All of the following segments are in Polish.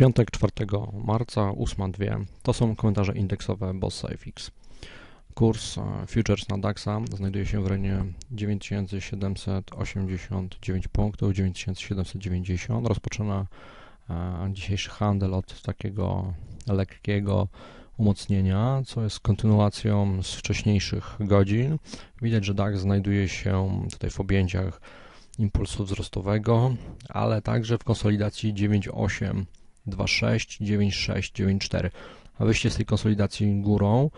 piątek 4 marca 8.2 to są komentarze indeksowe Bossa FX. Kurs e, futures na DAXa znajduje się w rejonie 9789 punktów, 9790. Rozpoczyna e, dzisiejszy handel od takiego lekkiego umocnienia, co jest kontynuacją z wcześniejszych godzin. Widać, że DAX znajduje się tutaj w objęciach impulsu wzrostowego, ale także w konsolidacji 9.8 2,6, 9,6, 9,4. A wyjście z tej konsolidacji górą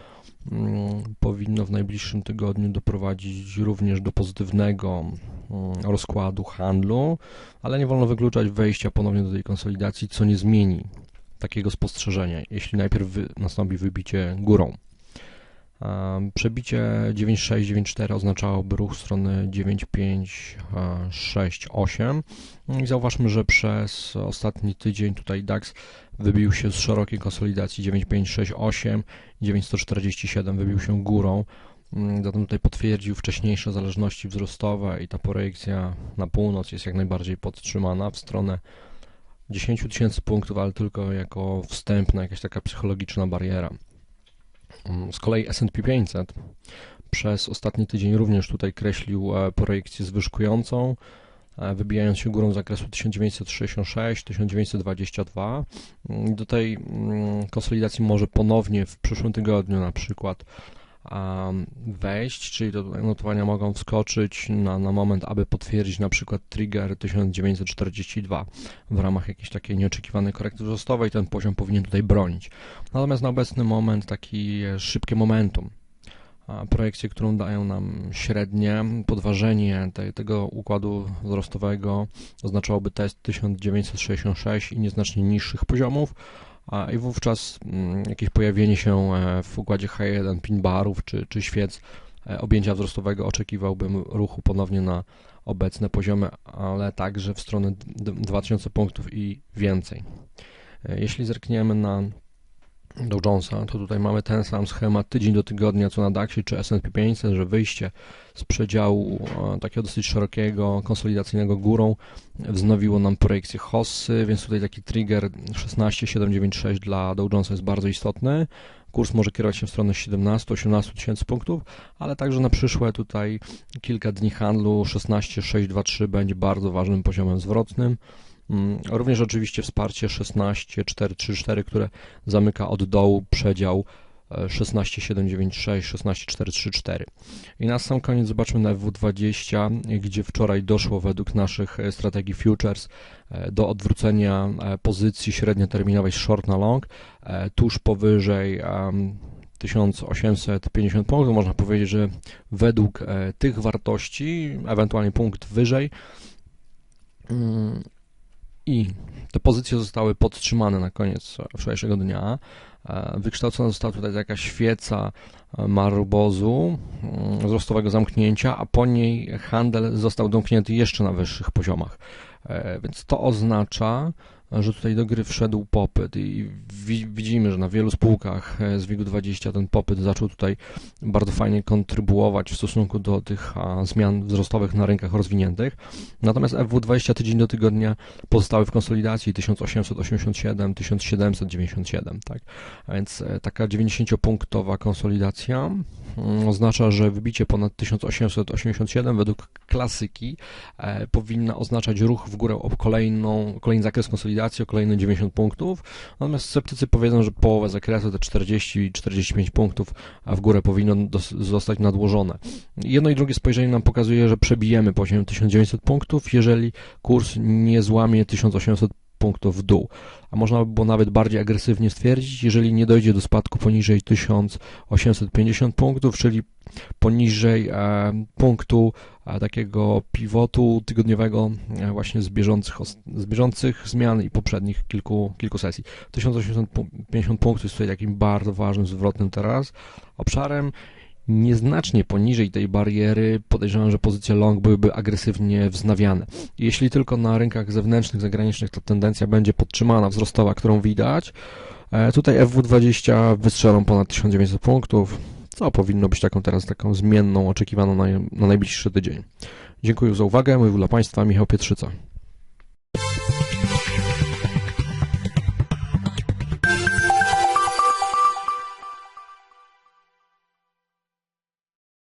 mm, powinno w najbliższym tygodniu doprowadzić również do pozytywnego mm, rozkładu handlu, ale nie wolno wykluczać wejścia ponownie do tej konsolidacji, co nie zmieni takiego spostrzeżenia, jeśli najpierw nastąpi wybicie górą. Przebicie 9.6-9.4 oznaczałoby ruch w stronę 9.5-6.8 i zauważmy, że przez ostatni tydzień tutaj DAX wybił się z szerokiej konsolidacji 9.5-6.8 947 wybił się górą mm, zatem tutaj potwierdził wcześniejsze zależności wzrostowe i ta projekcja na północ jest jak najbardziej podtrzymana w stronę 10 tysięcy punktów, ale tylko jako wstępna jakaś taka psychologiczna bariera. Z kolei S&P 500 przez ostatni tydzień również tutaj kreślił e, projekcję zwyżkującą, e, wybijając się górą zakresu 1966-1922. Do tej mm, konsolidacji może ponownie w przyszłym tygodniu na przykład wejść, czyli do notowania mogą wskoczyć na, na moment, aby potwierdzić na przykład trigger 1942 w ramach jakiejś takiej nieoczekiwanej korekty wzrostowej, ten poziom powinien tutaj bronić. Natomiast na obecny moment taki szybkie momentum, projekcje, którą dają nam średnie podważenie te, tego układu wzrostowego oznaczałoby test 1966 i nieznacznie niższych poziomów, i wówczas mm, jakieś pojawienie się e, w układzie H1 pin barów czy, czy świec e, objęcia wzrostowego oczekiwałbym ruchu ponownie na obecne poziomy, ale także w stronę 2000 punktów i więcej. E, jeśli zerkniemy na Dow Jonesa, to tutaj mamy ten sam schemat tydzień do tygodnia co na DAXie czy S&P 500, że wyjście z przedziału takiego dosyć szerokiego, konsolidacyjnego górą wznowiło nam projekcję Hossy, więc tutaj taki trigger 16796 dla Dow Jonesa jest bardzo istotny. Kurs może kierować się w stronę 17-18 tysięcy punktów, ale także na przyszłe tutaj kilka dni handlu 16623 będzie bardzo ważnym poziomem zwrotnym. Mm, również oczywiście wsparcie 16434, które zamyka od dołu przedział 16796, 16434. I na sam koniec zobaczmy na FW20, gdzie wczoraj doszło według naszych e, strategii futures e, do odwrócenia e, pozycji średnioterminowej short na long tuż powyżej 1850 punktów. Można powiedzieć, że według tych wartości, ewentualnie punkt wyżej, mm, i te pozycje zostały podtrzymane na koniec wczorajszego dnia. E, wykształcona została tutaj taka świeca e, marubozu, mm, wzrostowego zamknięcia, a po niej handel został domknięty jeszcze na wyższych poziomach. E, więc to oznacza, że tutaj do gry wszedł popyt i widzimy, że na wielu spółkach z WIG-20 ten popyt zaczął tutaj bardzo fajnie kontrybuować w stosunku do tych zmian wzrostowych na rynkach rozwiniętych. Natomiast FW20 tydzień do tygodnia pozostały w konsolidacji 1887, 1797, tak? A więc e, taka 90-punktowa konsolidacja oznacza, że wybicie ponad 1887 według klasyki e, powinna oznaczać ruch w górę o kolejną, kolejny zakres konsolidacji o kolejne 90 punktów, natomiast sceptycy powiedzą, że połowę zakresu, te 40-45 punktów, w górę powinno zostać nadłożone. Jedno i drugie spojrzenie nam pokazuje, że przebijemy poziom 1900 punktów, jeżeli kurs nie złamie 1800 punktów w dół. A można by było nawet bardziej agresywnie stwierdzić, jeżeli nie dojdzie do spadku poniżej 1850 punktów, czyli poniżej e, punktu e, takiego pivotu tygodniowego e, właśnie z bieżących, z bieżących zmian i poprzednich kilku, kilku sesji. 1850 punktów jest tutaj takim bardzo ważnym, zwrotnym teraz obszarem nieznacznie poniżej tej bariery podejrzewam, że pozycje long byłyby agresywnie wznawiane. Jeśli tylko na rynkach zewnętrznych, zagranicznych ta tendencja będzie podtrzymana, wzrostowa, którą widać, e, tutaj FW20 wystrzelą ponad 1900 punktów, co powinno być taką teraz taką zmienną, oczekiwaną na, na najbliższy tydzień. Dziękuję za uwagę. Mówił dla Państwa Michał Pietrzyca.